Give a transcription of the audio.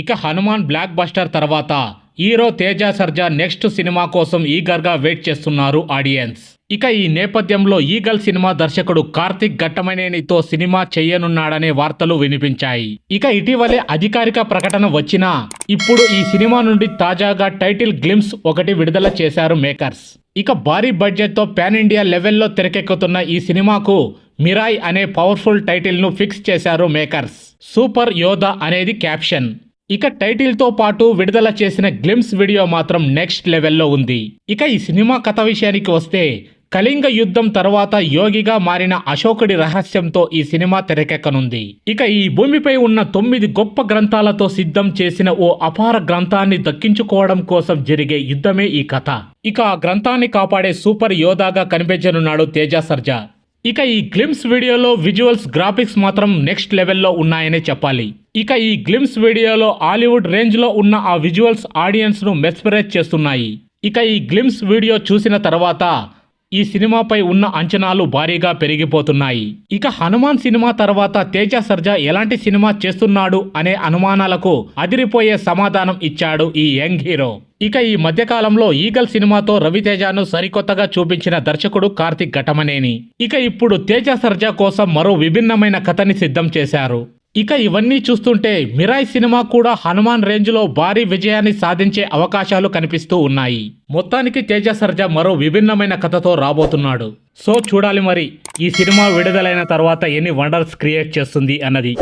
ఇక Hanuman blockbuster తర్వాత hero Teja Sarja next cinema కోసం ఈగర్గా వెయిట్ చేస్తున్నారు ఆడియన్స్. ఇక ఈ నేపథ్యంలో ఈగల్ సినిమా దర్శకుడు కార్తిక్ ఘట్టమనేనితో సినిమా చేయనున్నాడనే వార్తలు వినిపించాయి. ఇక ఇటీవలే అధికారిక ప్రకటన వచ్చినా ఇప్పుడు ఈ సినిమా నుండి తాజాగా టైటిల్ గ్లిమ్స్ ఒకటి విడుదల చేశారు మేకర్స్. ఇక భారీ బడ్జెట్తో పాన్ ఇండియా లెవెల్లో తెరకెక్కుతున్న ఈ సినిమాకు మిరాయ్ అనే పవర్ఫుల్ టైటిల్ను ఫిక్స్ చేశారు మేకర్స్. సూపర్ యోధ అనేది క్యాప్షన్. ఇక టైటిల్తో పాటు విడుదల చేసిన గ్లిమ్స్ వీడియో మాత్రం నెక్స్ట్ లెవెల్లో ఉంది. ఇక ఈ సినిమా కథ విషయానికి వస్తే కళింగ యుద్ధం తర్వాత యోగిగా మారిన అశోకుడి రహస్యంతో ఈ సినిమా తెరకెక్కనుంది. ఇక ఈ భూమిపై ఉన్న తొమ్మిది గొప్ప గ్రంథాలతో సిద్ధం చేసిన ఓ అపార గ్రంథాన్ని దక్కించుకోవడం కోసం జరిగే యుద్ధమే ఈ కథ. ఇక ఆ గ్రంథాన్ని కాపాడే సూపర్ యోధాగా కనిపించనున్నాడు తేజ సర్జా ఇక ఈ గ్లిమ్స్ వీడియోలో విజువల్స్ గ్రాఫిక్స్ మాత్రం నెక్స్ట్ లెవెల్లో ఉన్నాయనే చెప్పాలి. ఇక ఈ గ్లిమ్స్ వీడియోలో హాలీవుడ్ రేంజ్లో ఉన్న ఆ విజువల్స్ ఆడియన్స్ను మెస్పరేజ్ మెస్పరైజ్ చేస్తున్నాయి. ఇక ఈ గ్లిమ్స్ వీడియో చూసిన తర్వాత ఈ సినిమాపై ఉన్న అంచనాలు భారీగా పెరిగిపోతున్నాయి. ఇక హనుమాన్ సినిమా తర్వాత తేజ సర్జా ఎలాంటి సినిమా చేస్తున్నాడు అనే అనుమానాలకు అదిరిపోయే సమాధానం ఇచ్చాడు ఈ యంగ్ హీరో. ఇక ఈ మధ్యకాలంలో ఈగల్ సినిమాతో రవితేజను సరికొత్తగా చూపించిన దర్శకుడు కార్తిక్ ఘటమనేని. ఇక ఇప్పుడు తేజ సర్జా కోసం మరో విభిన్నమైన కథని సిద్ధం చేశారు. ఇక ఇవన్నీ చూస్తుంటే మిరాయ్ సినిమా కూడా హనుమాన్ రేంజ్లో భారీ విజయాన్ని సాధించే అవకాశాలు కనిపిస్తూ ఉన్నాయి. మొత్తానికి తేజ సర్జా మరో విభిన్నమైన కథతో రాబోతున్నాడు. సో చూడాలి మరి ఈ సినిమా విడుదలైన తర్వాత ఎన్ని వండర్స్ క్రియేట్ చేస్తుంది అన్నది.